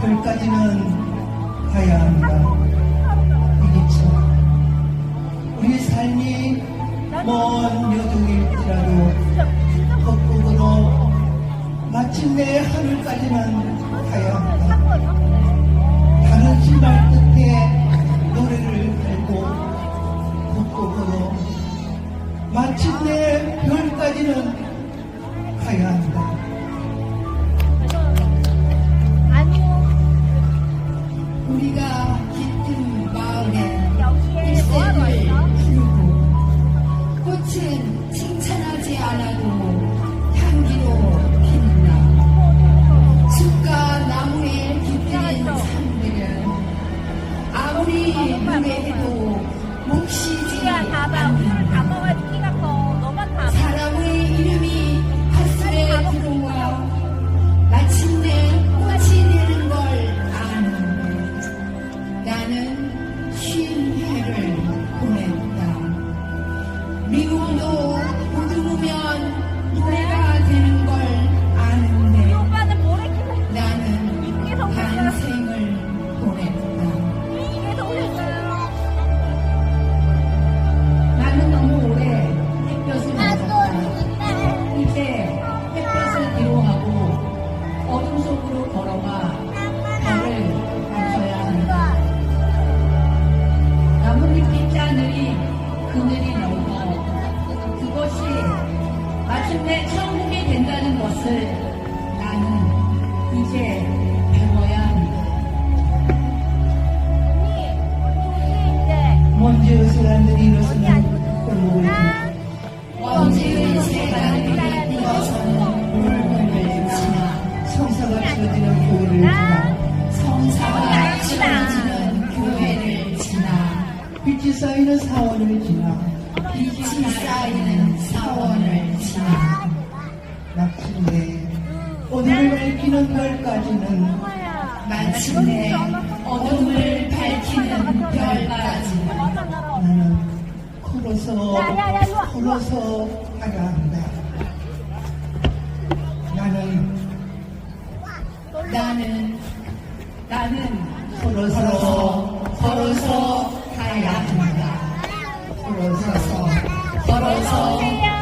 거기까지는 가야 한다. 이겠죠. 우리 삶이 먼 여정일지라도 헛곡으로 마침내 하늘까지는 가야 한다. 다른 신발 끝에 노래를 달고 헛곡으로 마침내 별까지는 가야 한다. 아무리 노래해도 몫이지 야, 봐봐. 그늘이 넓어 그것이 마침내 천국이 된다는 것을 나는 이제 배워야 이제 먼지 사람들이 일어서는 골목을 먼지의 세간을 뛰어서는 물건을 지나 성사가 치러지는 빛이 쌓이는 사원을 지나 빛이 쌓이는 사원을 지나 마침내 어둠을 밝히는 별까지는. 마침내 어둠을 밝히는 별까지 나는 걸어서. 걸어서 한다. 나는 나는 나는 걸어서 걸어서 걸어서 가야 한